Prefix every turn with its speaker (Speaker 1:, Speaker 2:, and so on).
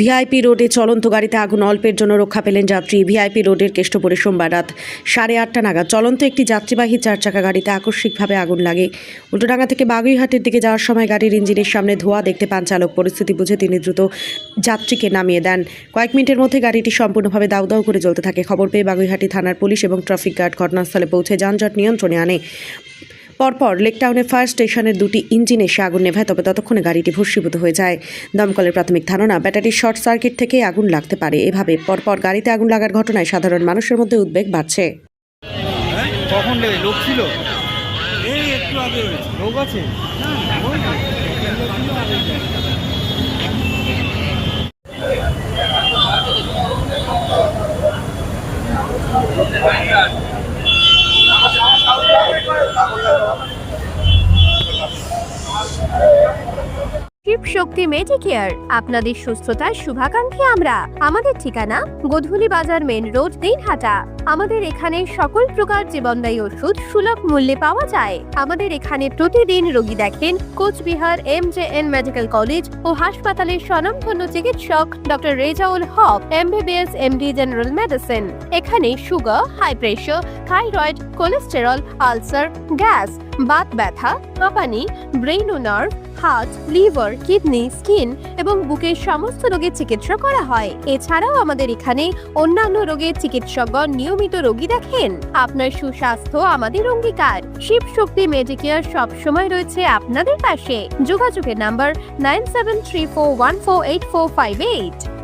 Speaker 1: VIP রোডে চলন্ত গাড়িতে আগুন, অল্পের জন্য রক্ষা পেলেন যাত্রী। ভিআইপি রোডের কেষ্টপুরে সোমবার রাত সাড়ে আটটা নাগাদ চলন্ত একটি যাত্রীবাহী চার চাকা গাড়িতে আকস্মিকভাবে আগুন লাগে। উল্টোডাঙ্গা থেকে বাগুইহাটের দিকে যাওয়ার সময় গাড়ির ইঞ্জিনের সামনে ধোঁয়া দেখতে পান চালক। পরিস্থিতি বুঝে তিনি দ্রুত যাত্রীকে নামিয়ে দেন। কয়েক মিনিটের মধ্যে গাড়িটি সম্পূর্ণভাবে দাউ দাউ করে জ্বলতে থাকে। খবর পেয়ে বাগুইহাটি থানার পুলিশ এবং ট্রাফিক গার্ড ঘটনাস্থলে পৌঁছে যানজট নিয়ন্ত্রণে আনে। পরপর লেকটাউনে ফায়ার স্টেশনের দুটি ইঞ্জিন এসে আগুন নেভায় তবে ততক্ষণে গাড়িটি ভস্মীভূত হয়ে যায়। দমকলের প্রাথমিক ধারণা ব্যাটারির শর্ট সার্কিট থেকে আগুন লাগতে পারে। এভাবে পরপর গাড়িতে আগুন লাগার ঘটনায় সাধারণ মানুষের মধ্যে উদ্বেগ বাড়ছে।
Speaker 2: হ্যাঁ? কখন লোক ছিল?
Speaker 3: এই একটু আগে
Speaker 2: লোক আছে?
Speaker 4: শিব শক্তি মেডিকেয়ার আপনাদের সুস্থতার শুভাকাঙ্ক্ষী আমরা। আমাদের ঠিকানা গোধূলি বাজার মেন রোড, দিনহাটা। আমাদের এখানে সকল প্রকার জীবনদায়ী ওষুধ সুলভ মূল্যে পাওয়া যায়। আমাদের এখানে প্রতিদিন রোগী দেখেন Cooch Behar M J N medical college ও হাসপাতালের স্বনামধন্য চিকিৎসক doctor Rezaul Haque, MBBS MD general medicine. এখানে sugar, high pressure, thyroid, cholesterol, ulcer, gas, Baat ব্যথা হাঁপানি ব্রেন ও nerve, heart, liver kidney, skin এবং বুকের সমস্ত রোগের চিকিৎসা করা হয়। এছাড়াও আমাদের এখানে অন্যান্য রোগের চিকিৎসকগণ নিয়মিত রোগী দেখেন। আপনার সুস্বাস্থ্য আমাদের অঙ্গীকার। শিব শক্তি মেডিকেয়ার সব সময় রয়েছে আপনাদের পাশে। যোগাযোগের number nine seven three four one four eight four five eight.